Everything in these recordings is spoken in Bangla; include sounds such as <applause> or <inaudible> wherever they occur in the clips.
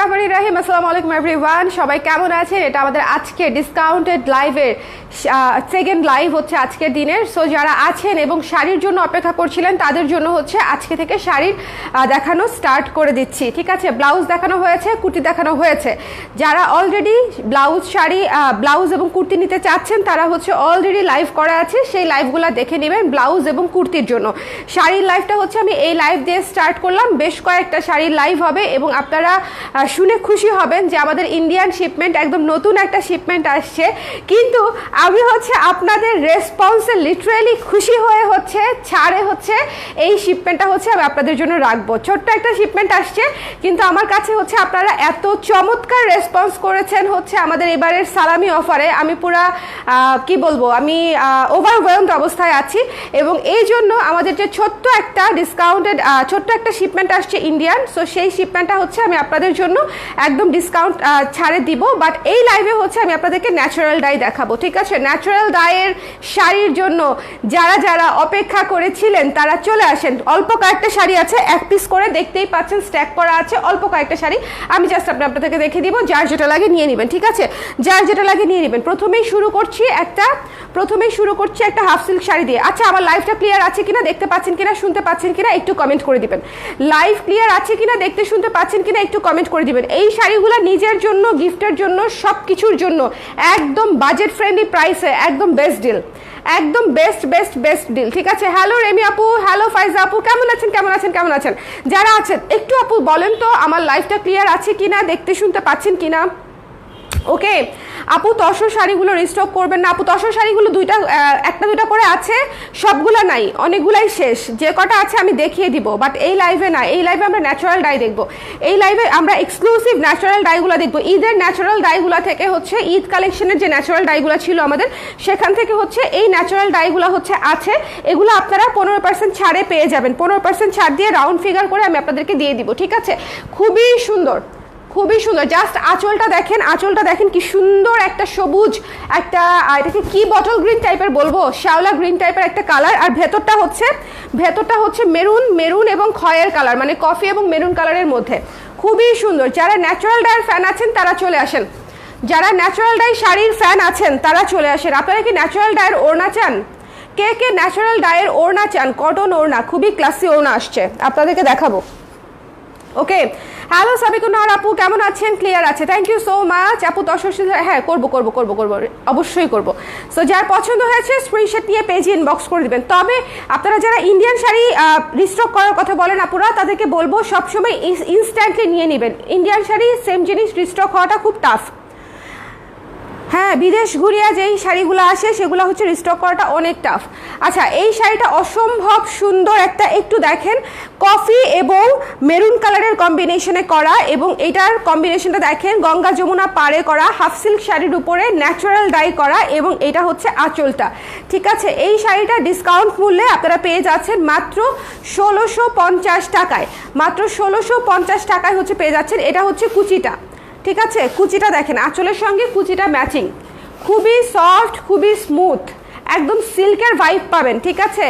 রহমান রাহিম আসসালামু আলাইকুম এভরিওয়ান সবাই কেমন আছেন? এটা আমাদের আজকে ডিসকাউন্টেড লাইভের সেকেন্ড লাইভ হচ্ছে আজকের দিনের। সো যারা আছেন এবং শাড়ির জন্য অপেক্ষা করছিলেন, তাদের জন্য হচ্ছে আজকে থেকে শাড়ির দেখানো স্টার্ট করে দিচ্ছি। ঠিক আছে? ব্লাউজ দেখানো হয়েছে, কুর্তি দেখানো হয়েছে। যারা অলরেডি ব্লাউজ শাড়ি ব্লাউজ এবং কুর্তি নিতে চাচ্ছেন, তারা হচ্ছে অলরেডি লাইভ করা আছে। সেই লাইভগুলো দেখে নেবেন ব্লাউজ এবং কুর্তির জন্য। শাড়ির লাইভটা হচ্ছে আমি এই লাইভ দিয়ে স্টার্ট করলাম। বেশ কয়েকটা শাড়ির লাইভ হবে এবং আপনারা শুনে খুশি হবেন যে আমাদের ইন্ডিয়ান শিপমেন্ট একদম নতুন একটা শিপমেন্ট আসছে। কিন্তু আমি হচ্ছে আপনাদের রেসপন্সে লিটারেলি খুশি হয়ে হচ্ছে, ছাড়ে হচ্ছে এই শিপমেন্টটা হচ্ছে আমি আপনাদের জন্য রাখব। ছোট্ট একটা শিপমেন্ট আসছে, কিন্তু আমার কাছে হচ্ছে আপনারা এত চমৎকার রেসপন্স করেছেন হচ্ছে আমাদের এবারের সালামি অফারে আমি পুরা কি বলব, আমি ওভারওয়েলমড অবস্থায় আছি এবং এই জন্য আমাদের যে ছোট্ট একটা ডিসকাউন্টেড ছোট্ট একটা শিপমেন্ট আসছে ইন্ডিয়ান সো সেই শিপমেন্টটা হচ্ছে আমি আপনাদের জন্য একদম ডিসকাউন্ট ছাড়ে দিব। বাট এই লাইভে হচ্ছে আমি আপনাদেরকে ন্যাচারাল ডাই দেখাবো, ঠিক আছে? ন্যাচারাল ডাইয়ের শাড়ির জন্য যারা যারা অপেক্ষা করেছিলেন, তারা চলে আসেন। অল্প কয়েকটা শাড়ি আছে, এক পিস করে দেখতেই পাচ্ছেন স্ট্যাক করা আছে, অল্প কয়েকটা শাড়ি। আমি জাস্ট আপনি আপনাদেরকে দেখে দিব, যার যেটা লাগে নিয়ে নেবেন, ঠিক আছে? যার যেটা লাগে নিয়ে নেবেন। প্রথমেই শুরু করছি একটা, প্রথমেই শুরু করছি একটা হাফ সিল্ক শাড়ি দিয়ে। আচ্ছা আমার লাইভটা ক্লিয়ার আছে কিনা, দেখতে পাচ্ছেন কিনা, শুনতে পাচ্ছেন কিনা, একটু কমেন্ট করে দিবেন। লাইভ ক্লিয়ার আছে কিনা, দেখতে, শুনতে পাচ্ছেন কিনা, একটু কমেন্ট করে দিবেন। এই শাড়িগুলো নিজের জন্য, গিফটের জন্য সব কিছুর জন্য একদম বাজেট ফ্রেন্ডলি প্রাইসে একদম বেস্ট ডিল একদম বেস্ট বেস্ট বেস্ট ডিল ঠিক আছে? হ্যালো রেমি আপু। হ্যালো ফাইজা আপু। কেমন আছেন? কেমন আছেন? কেমন আছেন? যারা আছেন, একটু আপু বলেন তো, আমার লাইফটা ক্লিয়ার আছে কিনা, দেখতে শুনতে পাচ্ছেন কিনা? ওকে আপু, তসর শাড়িগুলো রিস্টক করবেন না। আপু, তসর শাড়িগুলো দুইটা একটা দুইটা করে আছে, সবগুলা নাই, অনেকগুলাই শেষ। যে কটা আছে আমি দেখিয়ে দিব বাট এই লাইভে না। এই লাইভে আমরা ন্যাচারাল ডাই দেখব। এই লাইভে আমরা এক্সক্লুসিভ ন্যাচারাল ডাইগুলো দেখব। ঈদের ন্যাচারাল ডাইগুলো থেকে হচ্ছে ঈদ কালেকশনের যে ন্যাচারাল ডাইগুলো ছিল আমাদের, সেখান থেকে হচ্ছে এই ন্যাচারাল ডাইগুলো হচ্ছে আছে। এগুলো আপনারা পনেরো পার্সেন্ট ছাড়ে পেয়ে যাবেন। পনেরো পার্সেন্ট ছাড় দিয়ে রাউন্ড ফিগার করে আমি আপনাদেরকে দিয়ে দিব, ঠিক আছে? খুবই সুন্দর। খুবই সুন্দর। জাস্ট আঁচলটা দেখেন আঁচলটা দেখেন কি সুন্দর একটা সবুজ একটা এটাকে কি বটল গ্রিন টাইপের বলব? শ্যাওলা গ্রিন টাইপের একটা কালার আর ভেতরটা হচ্ছে ভেতরটা হচ্ছে মেরুন মেরুন এবং খয়ের কালার মানে কফি এবং মেরুন কালারের মধ্যে। খুবই সুন্দর। যারা ন্যাচারাল ডায়ের ফ্যান আছেন, তারা চলে আসেন। যারা ন্যাচারাল ডাই শাড়ির ফ্যান আছেন, তারা চলে আসেন। আপনারা কি ন্যাচারাল ডায়ের ওড়না চান? কে কে ন্যাচারাল ডায়ের ওড়না চান? কটন ওড়না, খুবই ক্লাসি ওড়না আসছে। আপনাদেরকে দেখাবো। ওকে হ্যালো সাবিকুন্নার আপু, কেমন আছেন? ক্লিয়ার আছে। থ্যাংক ইউ সো মাচ আপু দর্শক হ্যাঁ করব করব করব করব। অবশ্যই করব। সো যার পছন্দ হয়েছে স্ক্রিনশট নিয়ে পেজে ইনবক্স করে দেবেন। তবে আপনারা যারা ইন্ডিয়ান শাড়ি রিস্টক করার কথা বলেন আপুরা, তাদেরকে বলব সবসময় ইনস্ট্যান্টলি নিয়ে নেবেন। ইন্ডিয়ান শাড়ি সেম জিনিস রিস্টক হওয়াটা খুব টাফ হ্যাঁ বিদেশ ঘুরিয়া যেই শাড়িগুলো আসে, সেগুলো হচ্ছে রিস্টক করাটা অনেক টাফ আচ্ছা এই শাড়িটা অসম্ভব সুন্দর একটা, একটু দেখেন কফি এবং মেরুন কালারের কম্বিনেশনে করা এবং এটার কম্বিনেশনটা দেখেন, গঙ্গা যমুনা পাড়ে করা হাফ সিল্ক শাড়ির উপরে ন্যাচারাল ডাই করা এবং এটা হচ্ছে আঁচলটা। ঠিক আছে, এই শাড়িটা ডিসকাউন্ট মূল্যে আপনারা পেয়ে যাচ্ছেন মাত্র ষোলোশো পঞ্চাশ টাকায়। মাত্র ষোলোশো পঞ্চাশ টাকায় হচ্ছে পেয়ে যাচ্ছেন, এটা হচ্ছে কুচিটা। ঠিক আছে? কুচিটা দেখেন, আঁচলের সঙ্গে কুচিটা ম্যাচিং খুবই সফট খুবই স্মুথ একদম সিল্কের ভাইব পাবেন, ঠিক আছে?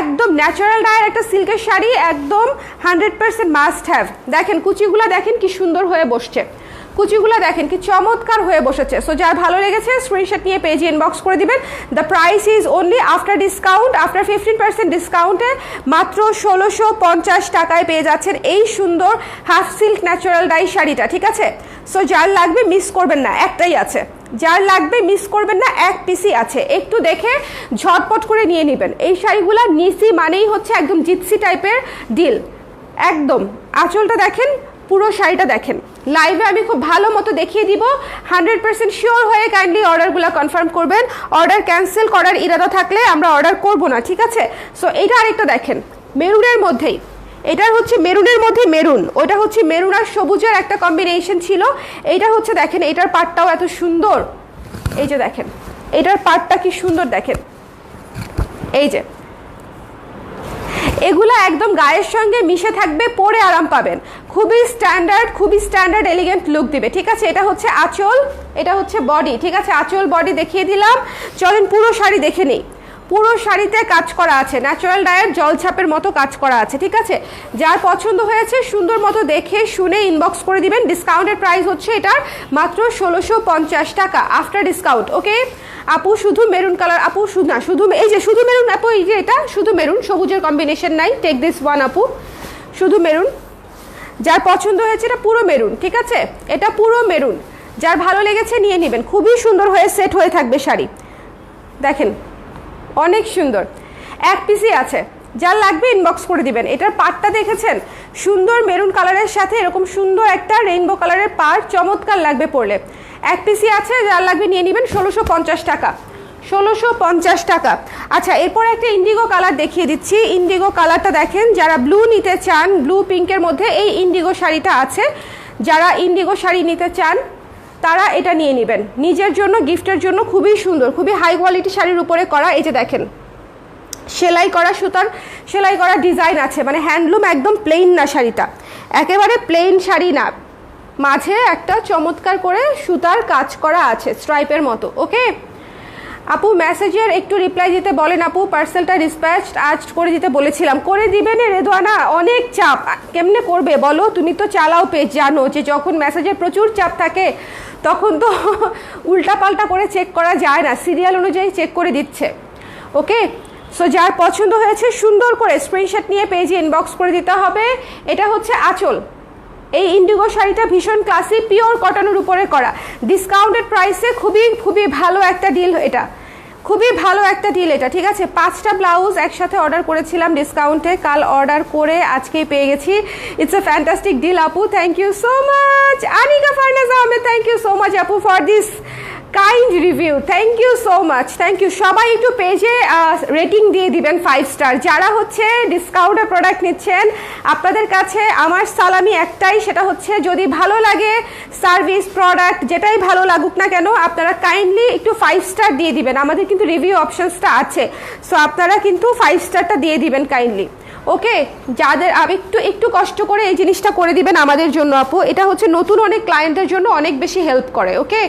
একদম ন্যাচারাল ডায়ের একটা সিল্কের শাড়ি, একদম হান্ড্রেড পার্সেন্ট মাস্ট হ্যাভ দেখেন, কুচিগুলো দেখেন কি সুন্দর হয়ে বসছে। কুচিগুলো দেখেন কি চমৎকার হয়ে বসেছে। সো যার ভালো লেগেছে স্ক্রিনশট নিয়ে পেজে ইনবক্স করে দিবেন। The price is only after discount after fifteen percent ডিসকাউন্টে মাত্র ষোলোশো পঞ্চাশ টাকায় পেয়ে যাচ্ছেন এই সুন্দর হাফ সিল্ক ন্যাচারাল ডাই শাড়িটা, ঠিক আছে? সো যার লাগবে মিস করবেন না, একটাই আছে। যার লাগবে মিস করবেন না, এক পিসি আছে। একটু দেখে ঝটপট করে নিয়ে নেবেন। এই শাড়িগুলো নিসি মানেই হচ্ছে একদম জিৎসি টাইপের ডিল একদম। আঁচলটা দেখেন পুরো শাড়িটা দেখেন। লাইভে আমি খুব ভালো মতো দেখিয়ে দিব। হান্ড্রেড পার্সেন্ট শিওর হয়ে কাইন্ডলি অর্ডারগুলো কনফার্ম করবেন। অর্ডার ক্যান্সেল করার ইরাদা থাকলে আমরা অর্ডার করব না, ঠিক আছে? সো এইটা আরেকটা দেখেন। মেরুনের মধ্যেই। এটার হচ্ছে মেরুনের মধ্যে মেরুন। ওইটা হচ্ছে মেরুন আর সবুজের একটা কম্বিনেশন ছিল। এইটা হচ্ছে দেখেন, এটার পাটটাও এত সুন্দর। এই যে দেখেন, এটার পাটটা কি সুন্দর দেখেন। এই যে এগুলো একদম গায়ের সঙ্গে মিশে থাকবে, পরে আরাম পাবেন। খুবই স্ট্যান্ডার্ড খুবই স্ট্যান্ডার্ড এলিগেন্ট লুক দিবে, ঠিক আছে? এটা হচ্ছে আঁচল, এটা হচ্ছে বডি ঠিক আছে? আঁচল বডি দেখিয়ে দিলাম। চলেন পুরো শাড়ি দেখে নেই। পুরো শাড়িতে কাজ করা আছে। ন্যাচারাল ডায়ের জলছাপের মতো কাজ করা আছে, ঠিক আছে? যার পছন্দ হয়েছে, সুন্দর মতো দেখে, শুনে ইনবক্স করে দিবেন। ডিসকাউন্টের প্রাইস হচ্ছে এটার মাত্র ষোলোশো পঞ্চাশ টাকা আফটার ডিসকাউন্ট ওকে আপু, শুধু মেরুন কালার আপু শুধু না, শুধু এই যে শুধু মেরুন আপু, এই যে এটা, শুধু মেরুন সবুজের কম্বিনেশন নাই টেক দিস ওয়ান আপু, শুধু মেরুন যার পছন্দ হয়েছে এটা পুরো মেরুন ঠিক আছে? এটা পুরো মেরুন যার ভালো লেগেছে নিয়ে নেবেন, খুবই সুন্দর হয়ে সেট হয়ে থাকবে শাড়ি। দেখেন অনেক সুন্দর। এক পিসই আছে। যার লাগবে ইনবক্স করে দিবেন। এটার পাটটা দেখেছেন? সুন্দর মেরুন কালারের সাথে এরকম সুন্দর একটা রেইনবো কালারের পার চমৎকার লাগবে পড়লে এক পিসি আছে যার লাগবে নিয়ে নেবেন ষোলোশো পঞ্চাশ টাকা। ষোলোশো পঞ্চাশ টাকা। আচ্ছা এরপর একটা ইন্ডিগো কালার দেখিয়ে দিচ্ছি। ইন্ডিগো কালারটা দেখেন, যারা ব্লু নিতে চান ব্লু পিঙ্কের মধ্যে এই ইন্ডিগো শাড়িটা আছে। যারা ইন্ডিগো শাড়ি নিতে চান তারা এটা নিয়ে নেবেন। নিজের জন্য, গিফটের জন্য খুবই সুন্দর, খুবই হাই কোয়ালিটি শাড়ির উপরে করা এই যে দেখেন। সেলাই করা সুতার, সেলাই করা ডিজাইন আছে মানে হ্যান্ডলুম একদম প্লেন না শাড়িটা। একেবারে প্লেন শাড়ি না। মাঝে একটা চমৎকার করে সুতার কাজ করা আছে স্ট্রাইপের মতো ওকে আপু মেসেজের একটু রিপ্লাই দিতে বলেন আপু পার্সেলটা ডিসপ্যাচ আজ করে দিতে বলেছিলাম। করে দিবেন রেদোয়ানা, অনেক চাপ। কেমনে করবে বলো? তুমি তো চালাও পেজ জানো যে যখন মেসেজের প্রচুর চাপ থাকে, তখন তো <laughs> উল্টাপাল্টা করে চেক করা যায় না। সিরিয়াল অনুযায়ী চেক করে দিচ্ছে। ওকে সো যার পছন্দ হয়েছে সুন্দর করে স্ক্রিনশট নিয়ে পেজে ইনবক্স করে দিতে হবে। এটা হচ্ছে আঁচল। এই ইন্ডিগো শাড়িটা ভীষণ ক্লাসি পিওর কটনের উপরে করা। ডিসকাউন্টেড প্রাইসে খুবই খুবই ভালো একটা ডিল এটা। খুবই ভালো একটা ডিল এটা, ঠিক আছে? পাঁচটা ব্লাউজ একসাথে অর্ডার করেছিলাম ডিসকাউন্টে কাল অর্ডার করে আজকেই পেয়ে গেছি। ইটস এ ফ্যান্টাস্টিক ডিল আপু thank you so much Anika Farnaz Ahmed thank you so much আপু for this kind review thank you so much thank you সবাই একটু পেজে রেটিং দিয়ে দিবেন ফাইভ স্টার যারা হচ্ছে ডিসকাউন্টের প্রোডাক্ট নিচ্ছেন, আপনাদের কাছে আমার সালামি একটাই, সেটা হচ্ছে যদি ভালো লাগে সার্ভিস প্রোডাক্ট যেটাই ভালো লাগুক না কেন, আপনারা কাইন্ডলি একটু ফাইভ স্টার দিয়ে দিবেন। আমাদের কিন্তু রিভিউ অপশানসটা আছে। সো আপনারা কিন্তু ফাইভ স্টারটা দিয়ে দিবেন কাইন্ডলি ওকে, যাদের একটু একটু কষ্ট করে এই জিনিসটা করে দিবেন আমাদের জন্য আপু। এটা হচ্ছে নতুন অনেক ক্লায়েন্টের জন্য অনেক বেশি হেল্প করে, ওকে?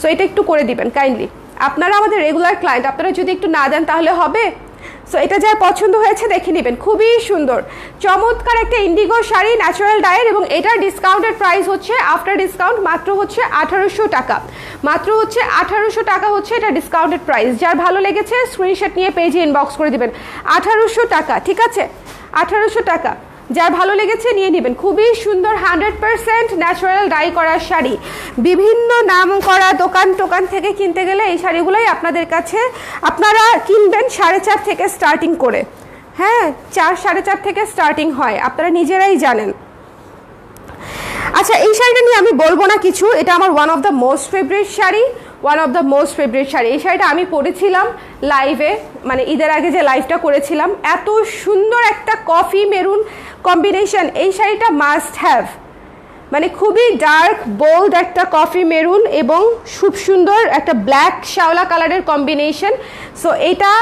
সো এটা একটু করে দিবেন কাইন্ডলি আপনারা আমাদের রেগুলার ক্লায়েন্ট আপনারা যদি একটু না দেন তাহলে হবে? সো এটা যা পছন্দ হয়েছে দেখে নেবেন, খুবই সুন্দর। চমৎকার একটা ইন্ডিগো শাড়ি ন্যাচারাল ডায়ের এবং এটার ডিসকাউন্টেড প্রাইস হচ্ছে আফটার ডিসকাউন্ট মাত্র হচ্ছে আঠারোশো টাকা। মাত্র হচ্ছে আঠারোশো টাকা হচ্ছে এটা ডিসকাউন্টেড প্রাইস যার ভালো লেগেছে স্ক্রিনশট নিয়ে পেজে ইনবক্স করে দেবেন। আঠারোশো টাকা, ঠিক আছে? আঠারোশো টাকা। যার ভালো লেগেছে নিয়ে নেবেন। খুবই সুন্দর হান্ড্রেড পার্সেন্ট ন্যাচারাল ডাই করা শাড়ি। বিভিন্ন নাম করা দোকান টোকান থেকে কিনতে গেলে এই শাড়িগুলোই আপনাদের কাছে আপনারা কিনবেন সাড়ে চার থেকে স্টার্টিং করে। হ্যাঁ চার, সাড়ে চার থেকে স্টার্টিং হয়। আপনারা নিজেরাই জানেন। আচ্ছা এই শাড়িটা নিয়ে আমি বলব না কিছু। এটা আমার one of the most favourite sari. One of the most favourite sari. এই শাড়িটা আমি পরেছিলাম লাইভে মানে ঈদের আগে যে লাইভটা করেছিলাম, এত সুন্দর একটা কফি মেরুন কম্বিনেশন এই শাড়িটা মাস্ট হ্যাভ মানে খুবই ডার্ক বোল্ড একটা কফি মেরুন এবং খুব সুন্দর একটা ব্ল্যাক শ্যাওলা কালারের কম্বিনেশন সো এটা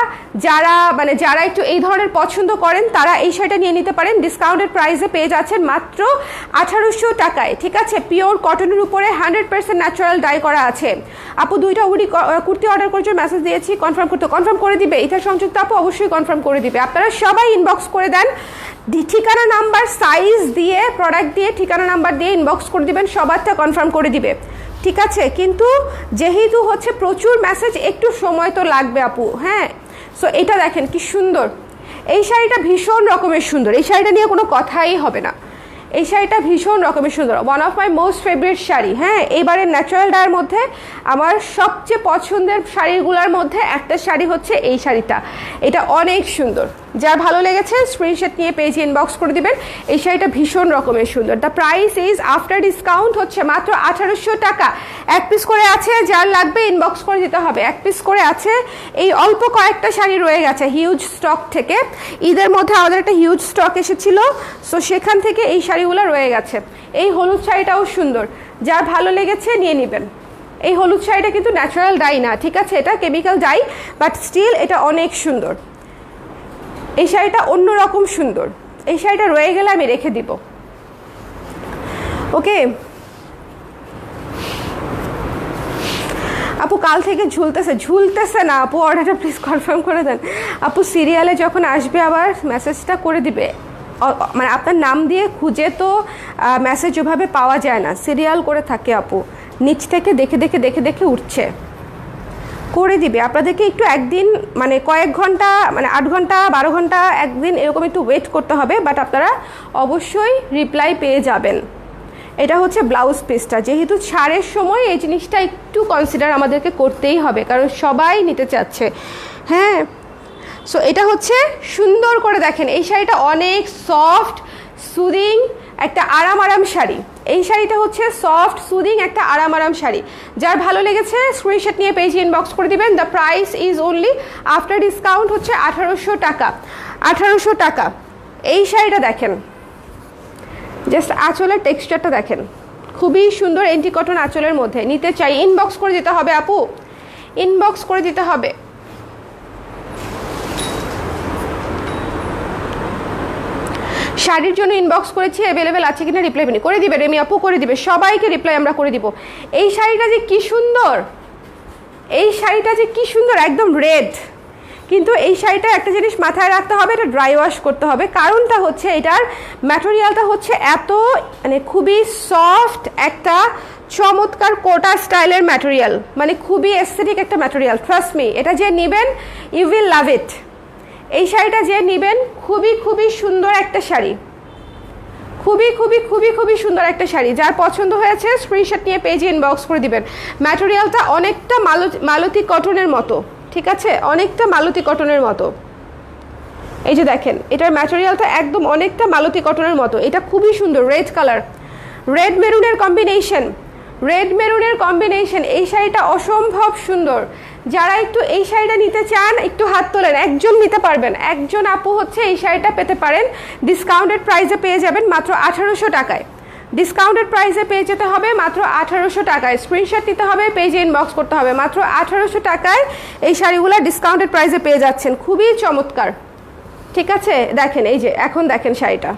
যারা মানে যারা একটু এই ধরনের পছন্দ করেন, তারা এই শাড়িটা নিয়ে নিতে পারেন। ডিসকাউন্টেড প্রাইসে পেয়ে যাচ্ছেন মাত্র আঠারোশো টাকায়। ঠিক আছে? পিওর কটনের উপরে হান্ড্রেড পার্সেন্ট ন্যাচারাল ডাই করা আছে। আপু, দুইটা উড়ি কুর্তি অর্ডার জন্য মেসেজ দিয়েছি। কনফার্ম করতে কনফার্ম করে দিবে। ইথার সংযুক্ত আপু অবশ্যই কনফার্ম করে দিবে। আপনারা সবাই ইনবক্স করে দেন। ঠিকানা নাম্বার সাইজ দিয়ে প্রোডাক্ট দিয়ে, ঠিকানা নাম্বার দিয়ে ইনবক্স করে দিবেন সবারটা কনফার্ম করে দিবে। ঠিক আছে? কিন্তু যেহেতু হচ্ছে প্রচুর মেসেজ একটু সময় তো লাগবে আপু হ্যাঁ? সো এটা দেখেন কি সুন্দর। এই শাড়িটা ভীষণ রকমের সুন্দর। এই শাড়িটা নিয়ে কোনো কথাই হবে না। এই শাড়িটা ভীষণ রকমের সুন্দর। One of my most favourite sari হ্যাঁ? এবারে ন্যাচারাল ডায়ের মধ্যে আমার সবচেয়ে পছন্দের শাড়িগুলোর মধ্যে একটা শাড়ি হচ্ছে এই শাড়িটা। এটা অনেক সুন্দর। যার ভালো লেগেছে স্ক্রিনশট নিয়ে পেজে ইনবক্স করে দিবেন। এই শাড়িটা ভীষণ রকমের সুন্দর। The price is after discount হচ্ছে মাত্র আঠারোশো টাকা। এক পিস করে আছে, যার লাগবে ইনবক্স করে দিতে হবে। এক পিস করে আছে, এই অল্প কয়েকটা শাড়ি রয়ে গেছে হিউজ স্টক থেকে। ঈদের মধ্যে আমাদের একটা হিউজ স্টক এসেছিল সো সেখান থেকে এই শাড়িগুলো রয়ে গেছে। এই হলুদ শাড়িটাও সুন্দর। যার ভালো লেগেছে নিয়ে নেবেন। এই হলুদ শাড়িটা কিন্তু ন্যাচারাল ডাই না, ঠিক আছে? এটা কেমিক্যাল ডাই বাট স্টিল এটা অনেক সুন্দর। এই শাড়িটা অন্যরকম সুন্দর। এই শাড়িটা রয়ে গেলে আমি রেখে দিব। ওকে? আপু, কাল থেকে ঝুলতেছে। ঝুলতেছে না, আপু, অর্ডারটা প্লিজ কনফার্ম করে দেন। আপু সিরিয়ালে যখন আসবে আবার মেসেজটা করে দিবে। মানে আপনার নাম দিয়ে খুঁজে তো মেসেজ ওভাবে পাওয়া যায় না। সিরিয়াল করে থাকে আপু। নিচ থেকে দেখে দেখে দেখে দেখে উঠছে। করে দিবে। আপনাদেরকে একটু একদিন মানে কয়েক ঘণ্টা মানে আট ঘণ্টা, বারো ঘণ্টা একদিন এরকম একটু ওয়েট করতে হবে বাট আপনারা অবশ্যই রিপ্লাই পেয়ে যাবেন। এটা হচ্ছে ব্লাউজ পিসটা যেহেতু ছাড়ের সময় এই জিনিসটা একটু কনসিডার আমাদেরকে করতেই হবে, কারণ সবাই নিতে চাচ্ছে। হ্যাঁ সো এটা হচ্ছে সুন্দর করে দেখেন, এই শাড়িটা অনেক সফট সুদিং একটা আরাম আরাম শাড়ি। এই শাড়িটা হচ্ছে সফট সুদিং একটা আরাম আরাম শাড়ি। যার ভালো লেগেছে স্ক্রিনশট নিয়ে পেজ ইনবক্স করে দিবেন। The price is only after discount হচ্ছে আঠারোশো টাকা। আঠারোশো টাকা। এই শাড়িটা দেখেন। জাস্ট আঁচলের টেক্সচারটা দেখেন। খুবই সুন্দর এন্টি কটন আঁচলের মধ্যে। নিতে চাই ইনবক্স করে দিতে হবে আপু। ইনবক্স করে দিতে হবে। শাড়ির জন্য ইনবক্স করেছি অ্যাভেলেবেল আছে কিনা রিপ্লাই পেনি। করে দিবে, রেমি আপু, করে দিবে। সবাইকে রিপ্লাই আমরা করে দিব। এই শাড়িটা যে কি সুন্দর! এই শাড়িটা যে কি সুন্দর, একদম রেড কিন্তু এই শাড়িটা একটা জিনিস মাথায় রাখতে হবে, এটা ড্রাই ওয়াশ করতে হবে। কারণটা হচ্ছে, এটার ম্যাটেরিয়ালটা হচ্ছে এত মানে খুবই সফট একটা, চমৎকার কোটা স্টাইলের ম্যাটেরিয়াল মানে খুবই এস্থেটিক একটা ম্যাটেরিয়াল ট্রাস্ট মি এটা যে নেবেন ইউ উইল লাভ ইট এই শাড়িটা যে নেবেন, খুবই খুবই সুন্দর একটা শাড়ি। খুবই খুবই খুবই খুবই সুন্দর একটা শাড়ি। যার পছন্দ হয়েছে স্ক্রিনশট নিয়ে পেজে ইনবক্স করে দিবেন। ম্যাটেরিয়ালটা অনেকটা মালতি মালতি কটনের মতো, ঠিক আছে? অনেকটা মালতি কটনের মতো। এই যে দেখেন, এটার ম্যাটেরিয়ালটা একদম অনেকটা মালতি কটনের মতো। এটা খুবই সুন্দর রেড কালার রেড মেরুনের কম্বিনেশন রেড মেরুনের কম্বিনেশন এই শাড়িটা অসম্ভব সুন্দর। যারা একটু এই শাড়িটা নিতে চান, একটু হাত তোলেন। একজন নিতে পারবেন। একজন আপু হচ্ছে এই শাড়িটা পেতে পারেন। ডিসকাউন্টেড প্রাইসে পেয়ে যাবেন মাত্র আঠারোশো টাকায়। ডিসকাউন্টেড প্রাইসে পেয়ে যেতে হবে মাত্র আঠারোশো টাকায়। স্ক্রিনশট নিতে হবে পেজে ইনবক্স করতে হবে। মাত্র আঠারোশো টাকায় এই শাড়িগুলো ডিসকাউন্টেড প্রাইসে পেয়ে যাচ্ছেন। খুবই চমৎকার। ঠিক আছে? দেখেন, এই যে, এখন দেখেন শাড়িটা।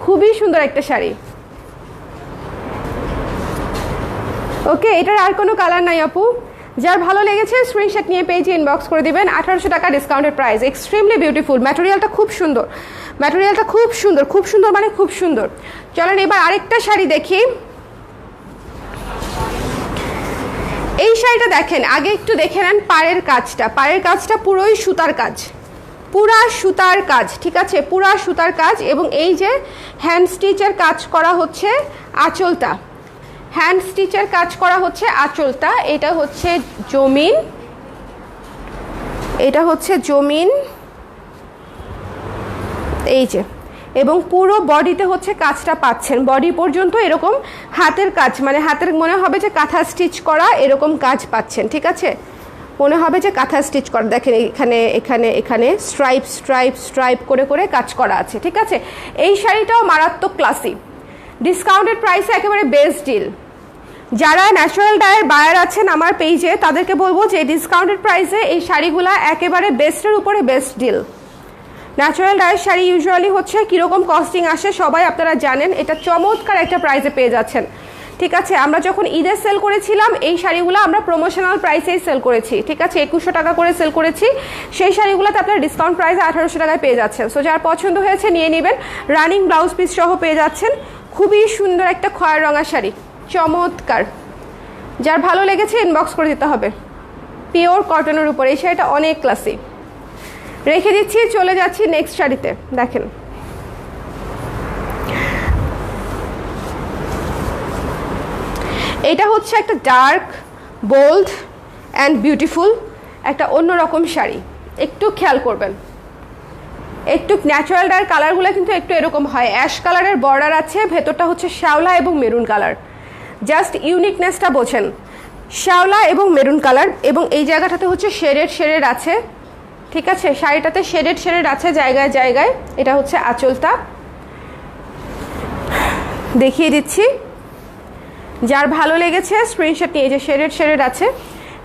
খুবই সুন্দর একটা শাড়ি। ওকে এটার আর কোনো কালার নাই, আপু? যার ভালো লেগেছে স্ক্রিনশট নিয়ে পেজে ইনবক্স করে দিবেন। আঠারোশো টাকা ডিসকাউন্টের প্রাইস এক্সট্রিমলি বিউটিফুল ম্যাটেরিয়ালটা খুব সুন্দর। ম্যাটেরিয়ালটা খুব সুন্দর খুব সুন্দর মানে খুব সুন্দর। চলেন এবার আরেকটা শাড়ি দেখি। এই শাড়িটা দেখেন, আগে একটু দেখে নেন পাড়ের কাজটা। পাড়ের কাজটা পুরোই সুতার কাজ। পুরা সুতার কাজ, ঠিক আছে? পুরা সুতার কাজ এবং এই যে হ্যান্ড স্টিচের কাজ করা হচ্ছে আঁচলটা। হ্যান্ড স্টিচের কাজ করা হচ্ছে আঁচলটা। এটা হচ্ছে জমিন। এটা হচ্ছে জমিন। এই যে। এবং পুরো বডিতে হচ্ছে কাজটা পাচ্ছেন। বডি পর্যন্ত এরকম হাতের কাজ মানে হাতের মনে হবে যে কাঁথা স্টিচ করা এরকম কাজ পাচ্ছেন, ঠিক আছে? মনে হবে যে কাঁথা স্টিচ করা, দেখেন এখানে এখানে এখানে স্ট্রাইপ স্ট্রাইপ স্ট্রাইপ করে করে কাজ করা আছে, ঠিক আছে? এই শাড়িটাও মারাত্মক ক্লাসি ডিসকাউন্টেড প্রাইসে একেবারে বেস্ট ডিল যারা ন্যাচারাল ডায়ের বায়ার আছেন আমার পেজে, তাদেরকে বলব যে ডিসকাউন্টেড প্রাইসে এই শাড়িগুলো একেবারে বেস্টের উপরে বেস্ট ডিল ন্যাচারাল ডায়ের শাড়ি ইউজুয়ালি হচ্ছে কীরকম কস্টিং আসে সবাই আপনারা জানেন, এটা চমৎকার একটা প্রাইসে পেয়ে যাচ্ছেন। ঠিক আছে, আমরা যখন ঈদের সেল করেছিলাম, এই শাড়িগুলো আমরা প্রমোশনাল প্রাইসেই সেল করেছি। ঠিক আছে, একুশশো টাকা করে সেল করেছি। সেই শাড়িগুলোতে আপনার ডিসকাউন্ট প্রাইসে আঠারোশো টাকায় পেয়ে যাচ্ছেন। সো যার পছন্দ হয়েছে নিয়ে নেবেন। রানিং ব্লাউজ পিস সহ পেয়ে যাচ্ছেন। খুবই সুন্দর একটা খয়ের রঙা শাড়ি। চমৎকার। যার ভালো লেগেছে ইনবক্স করে দিতে হবে। পিওর কটনের উপর, এই শাড়িটা অনেক ক্লাসি রেখে দিচ্ছি, চলে যাচ্ছি নেক্সট শাড়িতে, দেখেন। এটা হচ্ছে একটা ডার্ক বোল্ড অ্যান্ড বিউটিফুল একটা অন্যরকম শাড়ি। একটু খেয়াল করবেন। একটু ন্যাচারাল ডার কালারগুলো কিন্তু একটু এরকম হয়। অ্যাশ কালারের বর্ডার আছে, ভেতরটা হচ্ছে শ্যাওলা এবং মেরুন কালার জাস্ট ইউনিকনেসটা বোঝেন। শ্যাওলা এবং মেরুন কালার এবং এই জায়গাটাতে হচ্ছে শেডেড শেডেড আছে। ঠিক আছে? শাড়িটাতে শেডেড শেডেড আছে জায়গায় জায়গায়। এটা হচ্ছে আঁচলটা। দেখিয়ে দিচ্ছি। যার ভালো লেগেছে স্ক্রিনশট নিয়ে যে শেডেড শেডেড আছে,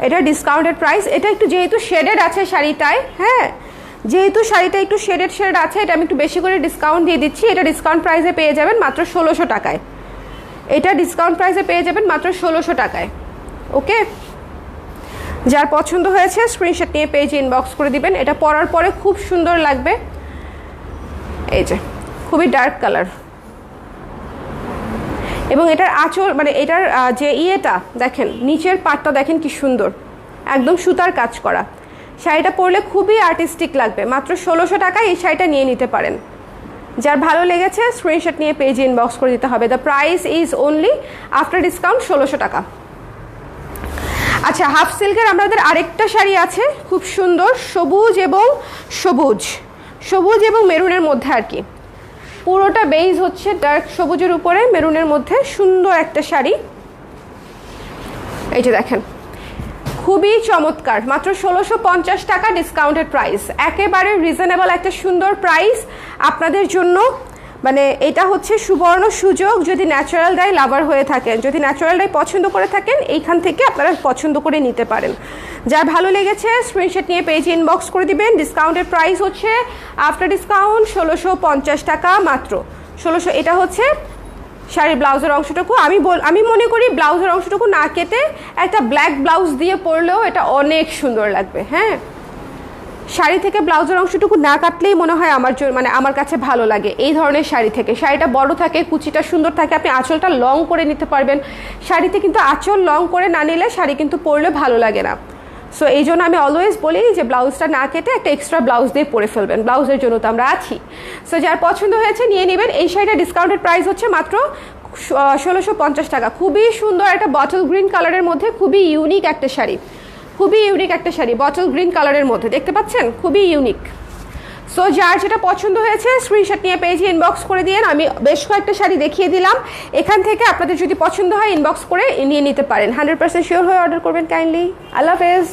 এটা ডিসকাউন্টেড প্রাইস এটা একটু যেহেতু শেডেড আছে শাড়িটায় হ্যাঁ? যেহেতু শাড়িটা একটু শেডেড শেড আছে, এটা আমি একটু বেশি করে ডিসকাউন্ট দিয়ে দিচ্ছি। এটা ডিসকাউন্ট প্রাইসে পেয়ে যাবেন মাত্র ষোলোশো টাকায়। এটা ডিসকাউন্ট প্রাইসে পেয়ে যাবেন মাত্র ষোলোশো টাকায়। ওকে? যার পছন্দ হয়েছে স্ক্রিনশট নিয়ে পেজে ইনবক্স করে দিবেন। এটা পরার পরে খুব সুন্দর লাগবে। এই যে, খুবই ডার্ক কালার এবং এটার আঁচল মানে এটার যে ইয়েটা, দেখেন, নিচের পাটটা দেখেন কি সুন্দর। একদম সুতার কাজ করা। শাড়িটা পরলে খুবই আর্টিস্টিক লাগবে। মাত্র ষোলোশো টাকায় এই শাড়িটা নিয়ে নিতে পারেন। যার ভালো লেগেছে স্ক্রিনশট নিয়ে পেজে ইনবক্স করে দিতে হবে। The price is only after discount ষোলোশো টাকা। আচ্ছা হাফ সিল্কের আমাদের আরেকটা শাড়ি আছে, খুব সুন্দর, সবুজ এবং সবুজ। সবুজ এবং মেরুনের মধ্যে আর কি। পুরোটা বেইজ হচ্ছে ডার্ক সবুজের উপরে, মেরুনের মধ্যে সুন্দর একটা শাড়ি। এই যে দেখেন। খুবই চমৎকার। মাত্র ষোলোশো পঞ্চাশ টাকা ডিসকাউন্টেড প্রাইস একেবারে রিজনেবল একটা সুন্দর প্রাইস আপনাদের জন্য। মানে এটা হচ্ছে সুবর্ণ সুযোগ যদি ন্যাচারাল ডাই লাভার হয়ে থাকেন। যদি ন্যাচারাল ডাই পছন্দ করে থাকেন, এইখান থেকে আপনারা পছন্দ করে নিতে পারেন। যার ভালো লেগেছে স্ক্রিনশট নিয়ে পেজে ইনবক্স করে দিবেন। ডিসকাউন্টের প্রাইস হচ্ছে আফটার ডিসকাউন্ট ষোলোশো পঞ্চাশ টাকা মাত্র। ষোলোশো, এটা হচ্ছে শাড়ির ব্লাউজের অংশটুকু। আমি বল, আমি মনে করি ব্লাউজের অংশটুকু না কেটে একটা ব্ল্যাক ব্লাউজ দিয়ে পরলেও এটা অনেক সুন্দর লাগবে হ্যাঁ? শাড়ি থেকে ব্লাউজের অংশটুকু না কাটলেই মনে হয় আমার মানে আমার কাছে ভালো লাগে এই ধরনের শাড়ি থেকে। শাড়িটা বড় থাকে, কুচিটা সুন্দর থাকে, আপনি আঁচলটা লং করে নিতে পারবেন। শাড়িতে কিন্তু আঁচল লং করে না নিলে শাড়ি কিন্তু পরলে ভালো লাগে না। সো এই জন্য আমি অলওয়েজ বলি যে ব্লাউজটা না কেটে একটা এক্সট্রা ব্লাউজ দিয়ে পরে ফেলবেন। ব্লাউজের জন্য তো আমরা আছি। সো যার পছন্দ হয়েছে নিয়ে নেবেন। এই শাড়িটা ডিসকাউন্টেড প্রাইস হচ্ছে মাত্র ষোলোশো পঞ্চাশ টাকা। খুবই সুন্দর একটা বটল গ্রিন কালারের মধ্যে খুবই ইউনিক একটা শাড়ি। খুবই ইউনিক একটা শাড়ি বটল গ্রিন কালারের মধ্যে। দেখতে পাচ্ছেন? খুবই ইউনিক সো যার যেটা পছন্দ হয়েছে স্ক্রিনশট নিয়ে পেজে ইনবক্স করে দিন আমি বেশ কয়েকটা শাড়ি দেখিয়ে দিলাম। এখান থেকে আপনাদের যদি পছন্দ হয় ইনবক্স করে নিয়ে নিতে পারেন। হান্ড্রেড পার্সেন্ট শিওর হয়ে অর্ডার করবেন কাইন্ডলি আল্লাহ হাফেজ